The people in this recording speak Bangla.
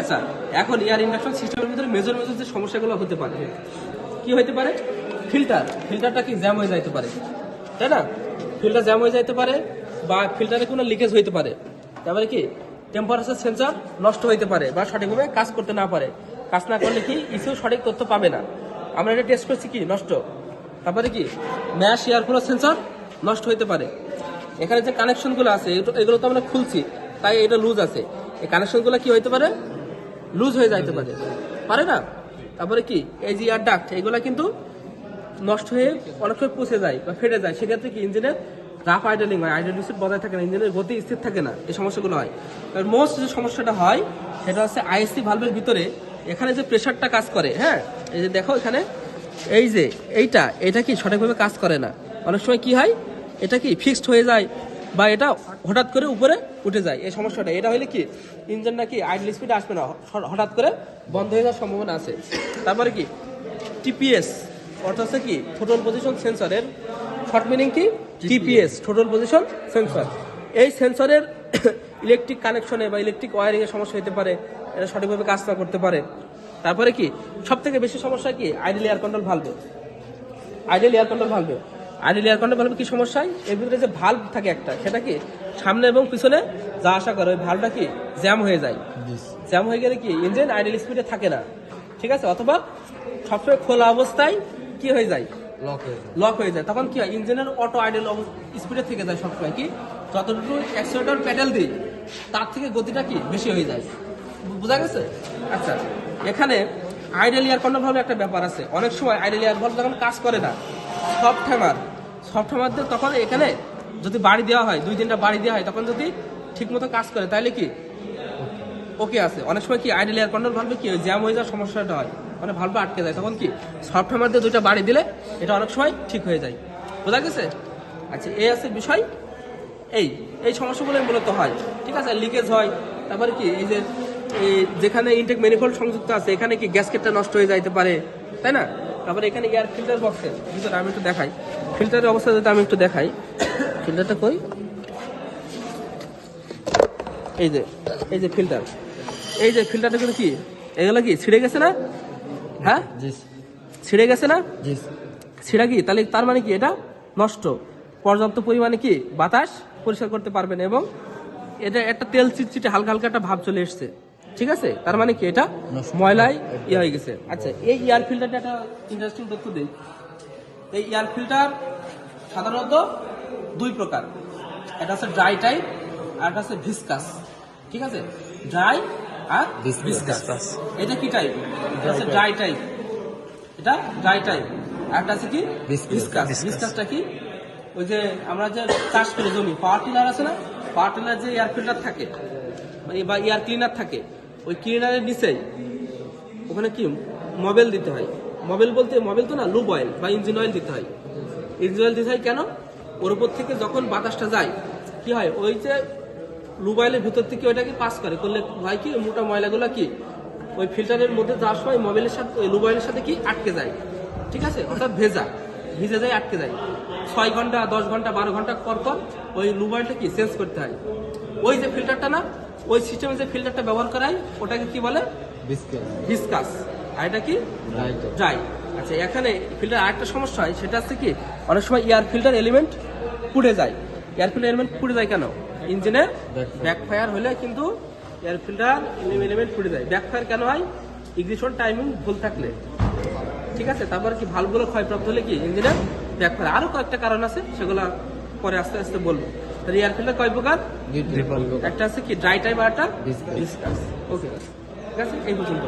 আচ্ছা এখন এয়ার ইন্ডাকশন সিস্টেমের ভিতরে মেজর মেজর যে সমস্যাগুলো হতে পারে, কি হতে পারে? ফিল্টার ফিল্টারটা কি জ্যাম হয়ে যাইতে পারে, তাই না? ফিল্টার জ্যাম হয়ে যাইতে পারে বা ফিল্টারে কোনো লিকেজ হইতে পারে। তারপরে কি? টেম্পারেচার সেন্সর নষ্ট হইতে পারে বা সঠিকভাবে কাজ করতে না পারে। কাজ না করলে কি ইসিও সঠিক তথ্য পাবে না। আমরা এটা টেস্ট করছি কি? নষ্ট। তারপরে কি? ম্যাশ এয়ার ফ্লো সেন্সর নষ্ট হইতে পারে। এখানে যে কানেকশনগুলো আছে, এগুলো তো আমরা খুলছি, তাই এটা লুজ আছে। এই কানেকশনগুলো কি হইতে পারে? লুজ হয়ে যাইতে পারে। পারে না? তারপরে কি? এই যে এয়ার ডাক্ট এগুলো কিন্তু নষ্ট হয়ে অনেক সময় পচে যায় বা ফেটে যায়। সেক্ষেত্রে কি ইঞ্জিনের রাফ আইডলিং হয়। আইডল স্পিড বজায় থাকে না, ইঞ্জিনের গতি স্থির থাকে না। এই সমস্যাগুলো হয়। মোস্ট যে সমস্যাটা হয়, সেটা হচ্ছে আইএসসি ভালভের ভিতরে এখানে যে প্রেশারটা কাজ করে হ্যাঁ? এই যে দেখো এখানে, এই যে এইটা, এটা কি সঠিকভাবে কাজ করে না? অনেক সময় কি হয়? এটা কি ফিক্সড হয়ে যায় বা এটা হঠাৎ করে উপরে উঠে যায়। এই সমস্যাটা। এটা হলে কি ইঞ্জিন নাকি আইডল স্পিডে আসবে না হঠাৎ করে বন্ধ হয়ে যাওয়ার সম্ভাবনা আছে। তারপরে কি টিপিএস অর্থাৎ হচ্ছে কি টোটাল পজিশন সেন্সরের শর্ট মিনিং কি? টিপিএস টোটাল পজিশন সেন্সর এই সেন্সরের ইলেকট্রিক কানেকশনে বা ইলেকট্রিক ওয়ারিং এর সমস্যা হতে পারে এটা সঠিকভাবে কাজ না করতে পারে। তারপরে কি সব থেকে বেশি সমস্যা কি আইডিয়াল এয়ার কন্ট্রোল ভালভে আইডিয়াল এয়ার কন্ট্রোল ভালভে আইডিয়াল এয়ার কন্ট্রোল ভালভে কি সমস্যা? হয় এর ভিতরে যে ভালভ থাকে একটা সেটা কি? সামনে এবং পিছনে যা আশা করে ওই ভালভটা কি? জ্যাম হয়ে যায়। জ্যাম হয়ে গেলে কি? ইঞ্জিন আইডিয়াল স্পিডে থাকে না। ঠিক আছে? অথবা সবসময় খোলা অবস্থায় কি হয়ে যায়? লক হয়ে যায়। লক হয়ে যায়। তখন কি হয়? ইঞ্জিনের অটো আইডল স্পিডে থেকে যায় সবসময় কি? যতটুকু অ্যাক্সিলেটর প্যাডেল দিই তার থেকে গতিটা কি? বেশি হয়ে যায়। বোঝা গেছে? আচ্ছা এখানে আইডেল এয়ার কন্ট্রোল ভাবে একটা ব্যাপার আছে। অনেক সময় আইডেল এয়ার ভালভ যখন কাজ করে না সফট হ্যামার সফট হ্যামারদের তখন এখানে যদি বাড়ি দেওয়া হয়, দুই তিনটা বাড়ি দেওয়া হয়, তখন যদি ঠিকমতো কাজ করে, তাহলে কি? ওকে আছে। অনেক সময় কি আইডল এয়ার কন্ট্রোল ভালভে কি জ্যাম হয়ে যাওয়ার সমস্যাটা হয়। মানে ভালভে আটকে যায়। তখন কি? সফটওয়্যার মধ্যে দুইটা বাড়ি দিলে এটা অনেক সময় ঠিক হয়ে যায়। বোঝা গেছে? আচ্ছা এই আছে বিষয়। এই এই সমস্যাগুলো মূলত হয়। ঠিক আছে লিকেজ হয়। তারপরে কি? এই যে যেখানে ইনটেক ম্যানিফোল্ড সংযুক্ত আছে, এখানে কি গ্যাসকেটটা নষ্ট হয়ে যাইতে পারে, তাই না? তারপরে এখানে এয়ার ফিল্টার বক্সের ভিতরে আমি একটু দেখাই। ফিল্টারের অবস্থা যদি আমি একটু দেখাই ফিল্টারটা কই? এই যে এই যে ফিল্টার এই যে ফিল্টারটা কিন্তু কি? এগুলো কি ছিঁড়ে গেছে না? হ্যাঁ? ছিঁড়ে গেছে না? ছিঁড়া কি? তাহলে তার মানে কি এটা? নষ্ট। পর্যাপ্ত পরিমাণে কি? বাতাস পরিষ্কার করতে পারবেন এবং এটা একটা তেল চিটচিটে হালকা হালকা একটা ভাব চলে এসছে। ঠিক আছে? তার মানে কি এটা। ময়লায় ইয়ে হয়ে গেছে। আচ্ছা এই এয়ার ফিল্টারটা একটা ইন্টারেস্টিং তথ্য দিই। এই এয়ার ফিল্টার সাধারণত দুই প্রকার। এটা হচ্ছে ড্রাই টাইপ আর একটা হচ্ছে ভিসকাস ঠিক আছে? ড্রাই আর. ভিসকাস এটা কি টাইপ এটা হচ্ছে ড্রাই টাইপ এটা ড্রাই টাইপ আর একটা আছে কি. ভিসকাস. ভিসকাসটা কি? ওই যে আমরা যে চাষ করি জমি পাওয়ার টিলার আছে না? পাওয়ার টিলার যে এয়ার ফিল্টার থাকে মানে বা এয়ার ক্লিনার থাকে ওই ক্লিনারের নিচেই। ওখানে কি? মোবিল দিতে হয়। মোবিল বলতে মোবিল তো না লুব অয়েল বা ইঞ্জিন অয়েল দিতে হয়। ইঞ্জিন অয়েল দিতে হয় কেন? ওর উপর থেকে যখন বাতাসটা যায়, কি হয়? ওই যে লুব অয়েলের ভিতর থেকে ওইটাকে পাস করে। করলে হয় কি? মোটা ময়লাগুলো কি? ওই ফিল্টারের মধ্যে যাওয়ার সময় মোবাইলের সাথে, ওই লুব অয়েলের সাথে কি? আটকে যায়। ঠিক আছে? অর্থাৎ ভেজা। ভিজে যায় আটকে যায়। ছয় ঘণ্টা দশ ঘণ্টা বারো ঘণ্টা পর পর ওই লুব কি চেঞ্জ করতে হয়। ওই যে ফিল্টারটা না ওই সিস্টেমে যে ফিল্টারটা ব্যবহার করা হয় ওটাকে কি বলে? ডিসকাস আর এটা কি? ড্রাই আচ্ছা এখানে ফিল্টার আরেকটা সমস্যা হয় সেটা হচ্ছে কি অনেক সময় এয়ার ফিল্টার এলিমেন্ট পুড়ে যায়। এয়ার ফিল্টার এলিমেন্ট পুড়ে যায় কেন? ইঞ্জিনে. ব্যাকফায়ার হলে কিন্তু এয়ার ফিল্টার এলিমেন্ট পুড়ে যায়। ব্যাকফায়ার কেন হয়? ইগনিশন টাইমিং ভুল থাকলে। ঠিক আছে? তারপর কি ভালগুলো ক্ষয়প্রাপ্ত হলে কি ইঞ্জিনের ব্যাক করে আরও কয়েকটা কারণ আছে সেগুলো পরে আস্তে আস্তে বলব। তাহলে এয়ার ফিল্টার কয় প্রকার? একটা আছে কি ড্রাই টাইপ আর একটা ওকে ঠিক আছে? এই পর্যন্ত।